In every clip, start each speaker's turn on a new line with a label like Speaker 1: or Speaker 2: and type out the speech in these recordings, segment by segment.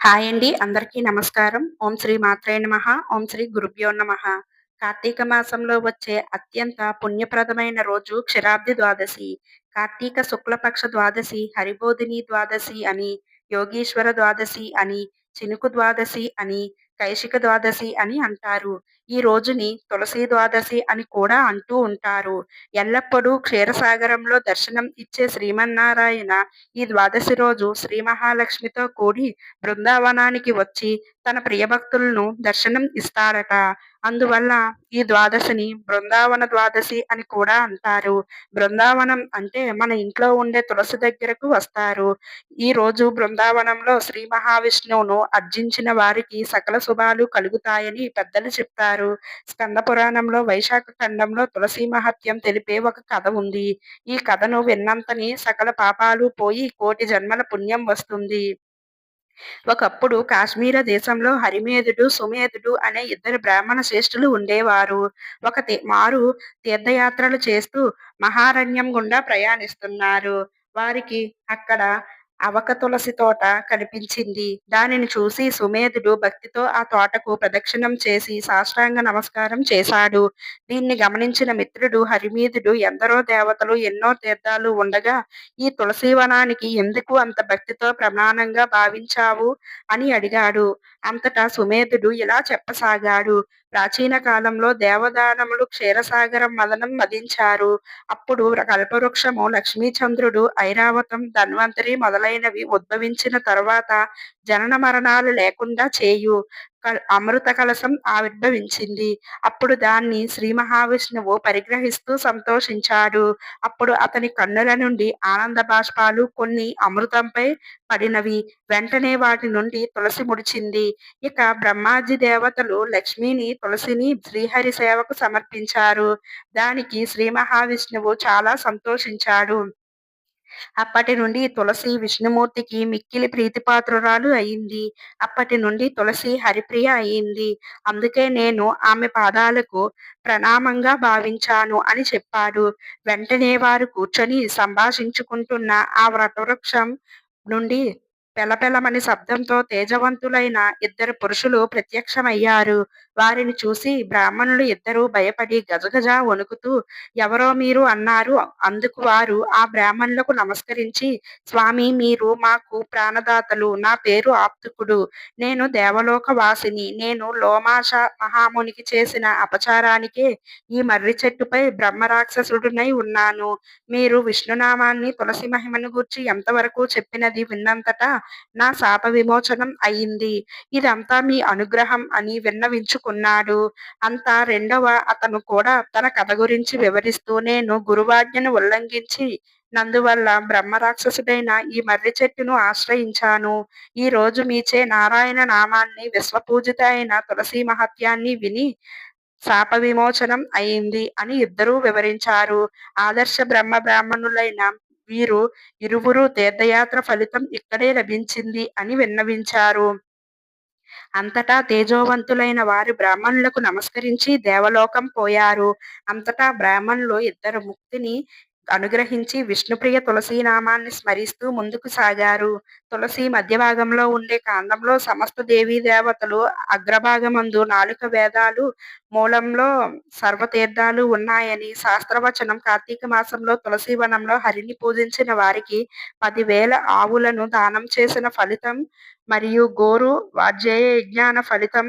Speaker 1: Hi అండి. అందరికీ నమస్కారం. ఓం శ్రీ మాత్రే నమ. ఓం శ్రీ గురుభ్యో నమ. కార్తీక మాసంలో వచ్చే అత్యంత పుణ్యప్రదమైన రోజు క్షరాబ్ది ద్వాదశి. కార్తీక శుక్లపక్ష ద్వాదశి హరిబోధిని ద్వాదశి అని యోగీశ్వర ద్వాదశి అని చినుకు ద్వాదశి అని కైశిక ద్వాదశి అని అంటారు. ఈ రోజుని తులసి ద్వాదశి అని కూడా అంటూ ఉంటారు. ఎల్లప్పుడూ క్షీరసాగరంలో దర్శనం ఇచ్చే శ్రీమన్నారాయణ ఈ ద్వాదశి రోజు శ్రీ మహాలక్ష్మితో కూడి బృందావనానికి వచ్చి తన ప్రియభక్తులను దర్శనం ఇస్తారట. అందువల్ల ఈ ద్వాదశిని బృందావన ద్వాదశి అని కూడా అంటారు. బృందావనం అంటే మన ఇంట్లో ఉండే తులసి దగ్గరకు వస్తారు. ఈ రోజు బృందావనంలో శ్రీ మహావిష్ణువును అర్జించిన వారికి సకల శుభాలు కలుగుతాయని పెద్దలు చెప్తారు. స్కంద పురాణంలో వైశాఖ ఖండంలో తులసి మహత్యం తెలిపే ఒక కథ ఉంది. ఈ కథను విన్నంతని సకల పాపాలు పోయి కోటి జన్మల పుణ్యం వస్తుంది. ఒకప్పుడు కాశ్మీర దేశంలో హరిమేధుడు సుమేధుడు అనే ఇద్దరు బ్రాహ్మణ శ్రేష్ఠులు ఉండేవారు. ఒక మారు తీర్థయాత్రలు చేస్తూ మహారణ్యం గుండా ప్రయాణిస్తున్నారు. వారికి అక్కడ అవక తులసి తోట కనిపించింది. దానిని చూసి సుమేధుడు భక్తితో ఆ తోటకు ప్రదక్షిణం చేసి సాష్టాంగ నమస్కారం చేశాడు. దీన్ని గమనించిన మిత్రుడు హరిమీధుడు ఎందరో దేవతలు ఎన్నో తీర్థాలు ఉండగా ఈ తులసి వనానికి ఎందుకు అంత భక్తితో ప్రమాణంగా భావించావు? అని అడిగాడు. అంతటా సుమేధుడు ఇలా చెప్పసాగాడు. ప్రాచీన కాలంలో దేవదానములు క్షీరసాగరం మదనం మదించారు అప్పుడు కల్పవృక్షము లక్ష్మీచంద్రుడు ఐరావతం ధన్వంతరి మొదలైనవి ఉద్భవించిన తరువాత జనన మరణాలు లేకుండా చేయు. అమృత కలశం ఆవిర్భవించింది. అప్పుడు దాన్ని శ్రీ మహావిష్ణువు పరిగ్రహిస్తూ సంతోషించాడు. అప్పుడు అతని కన్నుల నుండి ఆనంద బాష్పాలు కొన్ని అమృతంపై పడినవి. వెంటనే వాటి నుండి తులసి ముడిచింది. ఇక బ్రహ్మాజీ దేవతలు లక్ష్మిని తులసిని శ్రీహరి సేవకు సమర్పించారు. దానికి శ్రీ మహావిష్ణువు చాలా సంతోషించాడు. అప్పటి నుండి తులసి విష్ణుమూర్తికి మిక్కిలి ప్రీతిపాత్రురాలు అయింది. అప్పటి నుండి తులసి హరిప్రియ అయింది. అందుకే నేను ఆమె పాదాలకు ప్రణామంగా భావించాను అని చెప్పాడు. వెంటనే వారు కూర్చొని సంభాషించుకుంటున్న ఆ వ్రతవృక్షం నుండి పెలపెలమని శబ్దంతో తేజవంతులైన ఇద్దరు పురుషులు ప్రత్యక్షమయ్యారు. వారిని చూసి బ్రాహ్మణులు ఇద్దరు భయపడి గజగజ వణుకుతూ ఎవరో మీరు అన్నారు. అందుకు వారు ఆ బ్రాహ్మణులకు నమస్కరించి స్వామి మీరు మాకు ప్రాణదాతలు. నా పేరు ఆప్తుకుడు. నేను దేవలోక వాసిని నేను లోమాష మహామునికి చేసిన అపచారానికే ఈ మర్రి చెట్టుపై బ్రహ్మరాక్షసుడునై ఉన్నాను. మీరు విష్ణునామాన్ని తులసి మహిమను గూర్చి ఎంతవరకు చెప్పినది విన్నంతటా నా శాప విమోచనం అయింది. ఇదంతా మీ అనుగ్రహం అని విన్నవించుకున్నాడు అంతా రెండవ అతను కూడా తన కథ గురించి వివరిస్తూ నేను గురువాజ్ఞను ఉల్లంఘించి నందువల్ల బ్రహ్మరాక్షసుడైన ఈ మర్రి చెట్టును ఆశ్రయించాను. ఈ రోజు మీచే నారాయణ నామాన్ని విశ్వపూజిత అయిన తులసి మహత్యాన్ని విని శాప విమోచనం అయింది అని ఇద్దరూ వివరించారు. ఆదర్శ బ్రహ్మ బ్రాహ్మణులైన వీరు ఇరువురు తీర్థయాత్ర ఫలితం ఇక్కడే లభించింది అని విన్నవించారు. అంతటా తేజోవంతులైన వారు బ్రాహ్మణులకు నమస్కరించి దేవలోకం పోయారు. అంతటా బ్రాహ్మణులు ఇద్దరు ముక్తిని అనుగ్రహించి విష్ణుప్రియ తులసి నామాన్ని స్మరిస్తూ ముందుకు సాగారు. తులసి మధ్య భాగంలో ఉండే కాండంలో సమస్త దేవీ దేవతలు అగ్రభాగమందు నాలుక వేదాలు మూలంలో సర్వతీర్థాలు ఉన్నాయని శాస్త్రవచనం కార్తీక మాసంలో తులసి వనంలో హరిని పూజించిన వారికి పదివేల ఆవులను దానం చేసిన ఫలితం మరియు గోరు వాజ్యేయ యజ్ఞాన ఫలితం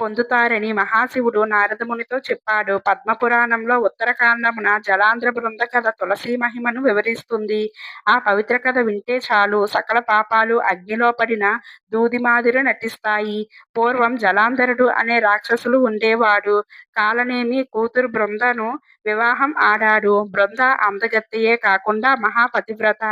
Speaker 1: పొందుతారని మహాశివుడు నారదమునితో చెప్పాడు. పద్మపురాణంలో ఉత్తరకాండమున జలాంధ్ర బృంద కథ తులసి మహిమను వివరిస్తుంది. ఆ పవిత్ర కథ వింటే చాలు. సకల పాపాలు అగ్నిలో పడిన దూది మాదిరి నటిస్తాయి. పూర్వం జలాంధరుడు అనే రాక్షసులు ఉండేవాడు. కాలనేమి కూతురు బృందను వివాహం ఆడాడు బృంద అందగత్తెయే కాకుండా మహాపతివ్రత.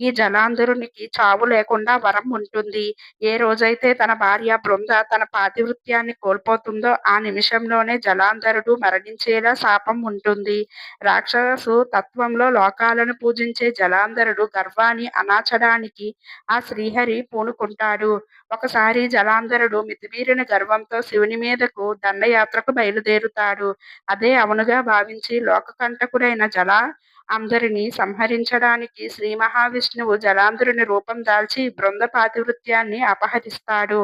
Speaker 1: ఈ జలాంధరునికి చావు లేకుండా వరం ఉంటుంది. ఏ రోజైతే తన భార్య బృంద తన పాతివృత్యాన్ని కోల్పోతుందో ఆ నిమిషంలోనే జలాంధరుడు మరణించేలా శాపం ఉంటుంది. రాక్షసు తత్వంలో లోకాలను పూజించే జలాంధరుడు గర్వాన్ని అనాచడానికి ఆ శ్రీహరి పూనుకుంటాడు. ఒకసారి జలాంధరుడు మితిమీరిన గర్వంతో శివుని మీదకు దండయాత్రకు బయలుదేరుతాడు. అదే అవునుగా భావించి లోకకంటకుడైన జల అంధరిని సంహరించడానికి శ్రీ మహావిష్ణువు జలాంధరుని రూపం దాల్చి బృంద పాతివృత్యాన్ని అపహరిస్తాడు.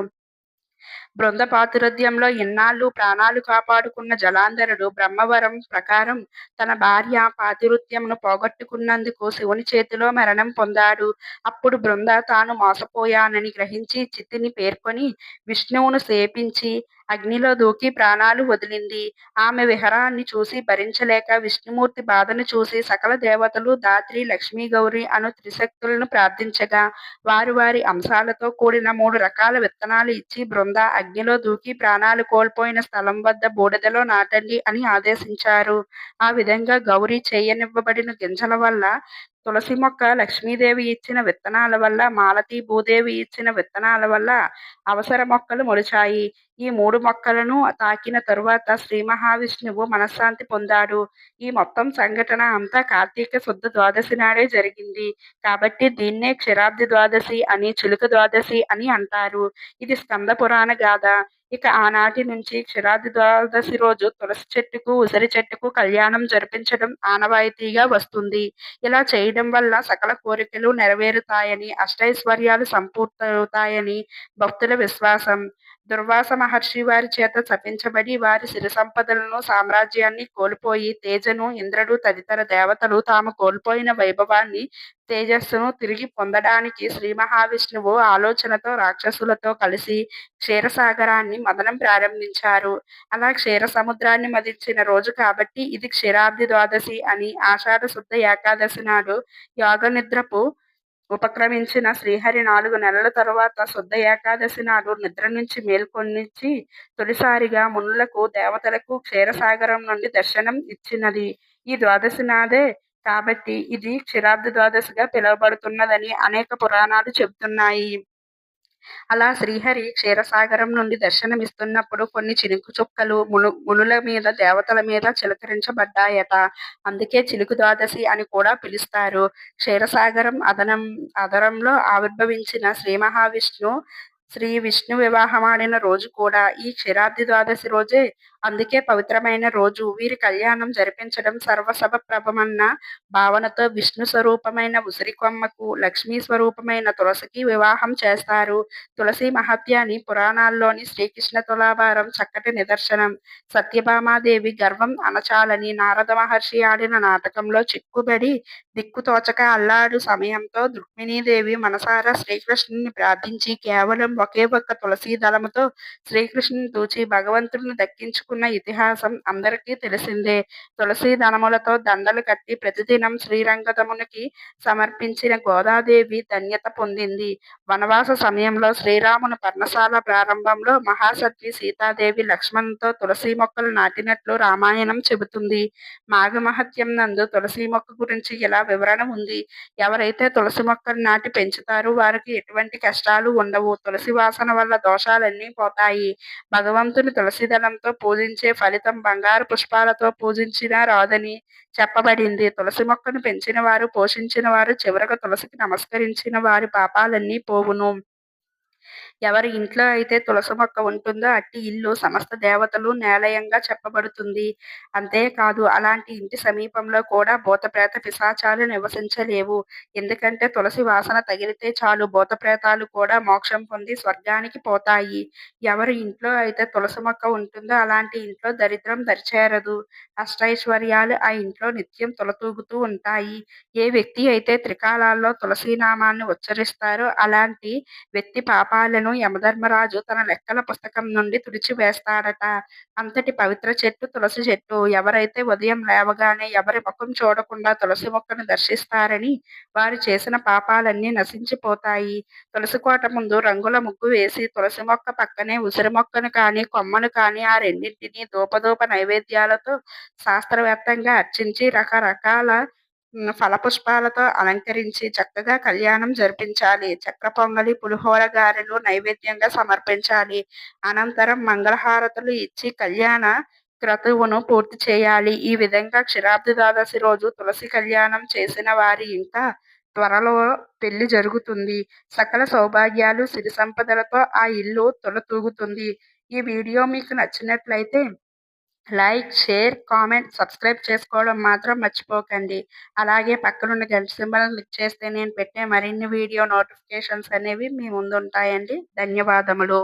Speaker 1: బృంద పాతిరుధ్యంలో ఇన్నాళ్ళు ప్రాణాలు కాపాడుకున్న జలాంధరుడు బ్రహ్మవరం ప్రకారం తన భార్య పాతిరుద్యంను పోగొట్టుకున్నందుకు శివుని చేతిలో మరణం పొందాడు. అప్పుడు బృంద తాను మోసపోయానని గ్రహించి చిత్తిని పేర్కొని విష్ణువును సేపించి అగ్నిలో దూకి ప్రాణాలు వదిలింది. ఆమె విహరాన్ని చూసి భరించలేక విష్ణుమూర్తి బాధను చూసి సకల దేవతలు దాత్రి లక్ష్మీ గౌరి అను త్రిశక్తులను ప్రార్థించగా వారు వారి అంశాలతో కూడిన మూడు రకాల విత్తనాలు ఇచ్చి బృంద అగ్నిలో దూకి ప్రాణాలు కోల్పోయిన స్థలం వద్ద బూడిదలో నాటండి అని ఆదేశించారు. ఆ విధంగా గౌరీ చేయనివ్వబడిన గింజల వల్ల తులసి మొక్క లక్ష్మీదేవి ఇచ్చిన విత్తనాల వల్ల మాలతీ భూదేవి ఇచ్చిన విత్తనాల వల్ల అవసర మొక్కలు మొలిచాయి ఈ మూడు మొక్కలను తాకిన తరువాత శ్రీ మహావిష్ణువు మనశ్శాంతి పొందాడు ఈ మొత్తం సంఘటన అంతా కార్తీక శుద్ధ ద్వాదశి నాడే జరిగింది కాబట్టి దీన్నే క్షీరాబ్ది ద్వాదశి అని చిలుక ద్వాదశి అని అంటారు ఇది స్కంద పురాణ గాథ ఇక ఆనాటి నుంచి క్షీరాబ్ది ద్వాదశి రోజు తులసి చెట్టుకు ఉసిరి చెట్టుకు కళ్యాణం జరిపించడం ఆనవాయితీగా వస్తుంది. ఇలా చేయడం వల్ల సకల కోరికలు నెరవేరుతాయని అష్టైశ్వర్యాలు సంపూర్తవుతాయని భక్తుల విశ్వాసం. దుర్వాస మహర్షి వారి చేత శపించబడి వారి సిరి సంపదలను సామ్రాజ్యాన్ని కోల్పోయి తేజను ఇంద్రుడు తదితర దేవతలు తాము కోల్పోయిన వైభవాన్ని తేజస్సును తిరిగి పొందడానికి శ్రీ మహావిష్ణువు ఆలోచనతో రాక్షసులతో కలిసి క్షీరసాగరాన్ని మదనం ప్రారంభించారు. అలా క్షీర సముద్రాన్ని మదించిన రోజు కాబట్టి ఇది క్షీరాబ్ది ద్వాదశి అని ఆషాఢ శుద్ధ ఏకాదశి నాడు యోగ నిద్రపు ఉపక్రమించిన శ్రీహరి నాలుగు నెలల తరువాత శుద్ధ ఏకాదశి నాడు నిద్ర నుంచి మేల్కొనిచ్చి తొలిసారిగా మునులకు దేవతలకు క్షీరసాగరం నుండి దర్శనం ఇచ్చినది. ఈ ద్వాదశి నాదే కాబట్టి ఇది క్షీరాబ్ద ద్వాదశిగా పిలువబడుతున్నదని అనేక పురాణాలు చెబుతున్నాయి. అలా శ్రీహరి క్షీరసాగరం నుండి దర్శనమిస్తున్నప్పుడు కొన్ని చినుకు చుక్కలు మును మునుల మీద దేవతల మీద చిలకరించబడ్డాయట. అందుకే చిలుకు ద్వాదశి అని కూడా పిలుస్తారు. క్షీరసాగరం అదనం అదరంలో ఆవిర్భవించిన శ్రీ మహావిష్ణు శ్రీ విష్ణు వివాహమాడిన రోజు కూడా ఈ క్షీరాబ్ది ద్వాదశి రోజే అందుకే పవిత్రమైన రోజు. వీరి కళ్యాణం జరిపించడం సర్వసభ ప్రభమన్న భావనతో విష్ణు స్వరూపమైన ఉసిరి కొమ్మకు లక్ష్మీ స్వరూపమైన తులసికి వివాహం చేస్తారు. తులసి మహత్యాన్ని పురాణాల్లోని శ్రీకృష్ణ తులాభారం చక్కటి నిదర్శనం. సత్యభామాదేవి గర్వం అనచాలని నారద మహర్షి ఆడిన నాటకంలో చిక్కుబడి దిక్కుతోచక అల్లాడు సమయంతో రుక్మిణీదేవి మనసారా శ్రీకృష్ణుని ప్రార్థించి కేవలం ఒకే ఒక్క తులసి దళముతో శ్రీకృష్ణుని తూచి భగవంతుడిని దక్కించుకున్న ఇతిహాసం అందరికీ తెలిసిందే. తులసి దళములతో దండలు కట్టి ప్రతిదినం శ్రీరంగతమునికి సమర్పించిన గోదాదేవి ధన్యత పొందింది. వనవాస సమయంలో శ్రీరాముని పర్ణశాల ప్రారంభంలో మహాసత్వి సీతాదేవి లక్ష్మణ్తో తులసి మొక్కలు నాటినట్లు రామాయణం చెబుతుంది. మాఘమహత్యం నందు తులసి మొక్క గురించి ఇలా వివరణ ఉంది? ఎవరైతే తులసి మొక్కలు నాటి పెంచుతారో వారికి ఎటువంటి కష్టాలు ఉండవు. తులసి తులసి వాసన వల్ల దోషాలన్నీ పోతాయి. భగవంతుని తులసి దళంతో పూజించే ఫలితం బంగారు పుష్పాలతో పూజించినా రాదని చెప్పబడింది. తులసి మొక్కను పెంచిన వారు పోషించిన వారు చివరకు తులసికి నమస్కరించిన వారి పాపాలన్నీ పోవును. ఎవరి ఇంట్లో అయితే తులసి మొక్క ఉంటుందో అట్టి ఇల్లు సమస్త దేవతలు నేలయంగా చెప్పబడుతుంది. అంతేకాదు అలాంటి ఇంటి సమీపంలో కూడా భూతప్రేత పిశాచాలు నివసించలేవు. ఎందుకంటే తులసి వాసన తగిలితే చాలు భూతప్రేతాలు కూడా మోక్షం పొంది స్వర్గానికి పోతాయి. ఎవరి ఇంట్లో అయితే తులసి మొక్క ఉంటుందో అలాంటి ఇంట్లో దరిద్రం దరిచేరదు. అష్టైశ్వర్యాలు ఆ ఇంట్లో నిత్యం తులతూగుతూ ఉంటాయి. ఏ వ్యక్తి అయితే త్రికాలాల్లో తులసీనామాన్ని ఉచ్చరిస్తారో అలాంటి వ్యక్తి పాప పాపాలను యమధర్మరాజు తన లెక్కల పుస్తకం నుండి తుడిచివేస్తాడట. అంతటి పవిత్ర చెట్టు తులసి చెట్టు. ఎవరైతే ఉదయం లేవగానే ఎవరి ముఖం చూడకుండా తులసి మొక్కను దర్శిస్తారని వారు చేసిన పాపాలన్నీ నశించిపోతాయి. తులసి కోట ముందు రంగుల ముగ్గు వేసి తులసి మొక్క పక్కనే ఉసిరి మొక్కను కానీ కొమ్మను కానీ ఆ రెండింటిని దూపదూప నైవేద్యాలతో శాస్త్రవేత్తంగా అర్చించి రకరకాల ఫలపుష్పాలతో అలంకరించి చక్కగా కళ్యాణం జరిపించాలి. చక్ర పొంగలి పులిహోర గారెలు నైవేద్యంగా సమర్పించాలి. అనంతరం మంగళహారతులు ఇచ్చి కళ్యాణ క్రతువును పూర్తి చేయాలి. ఈ విధంగా క్షీరాబ్ది ద్వాదశి రోజు తులసి కళ్యాణం చేసిన వారి ఇంకా త్వరలో పెళ్ళి జరుగుతుంది. సకల సౌభాగ్యాలు సిరి సంపదలతో ఆ ఇల్లు తొలతూగుతుంది. ఈ వీడియో మీకు నచ్చినట్లయితే లైక్ షేర్ కామెంట్ సబ్స్క్రైబ్ చేసుకోవడం మాత్రం మర్చిపోకండి. అలాగే పక్కనున్న గంట సింబల్ క్లిక్ చేస్తే నేను పెట్టే మరిన్ని వీడియో నోటిఫికేషన్స్ అనేవి మీ ముందు ఉంటాయండి ధన్యవాదములు.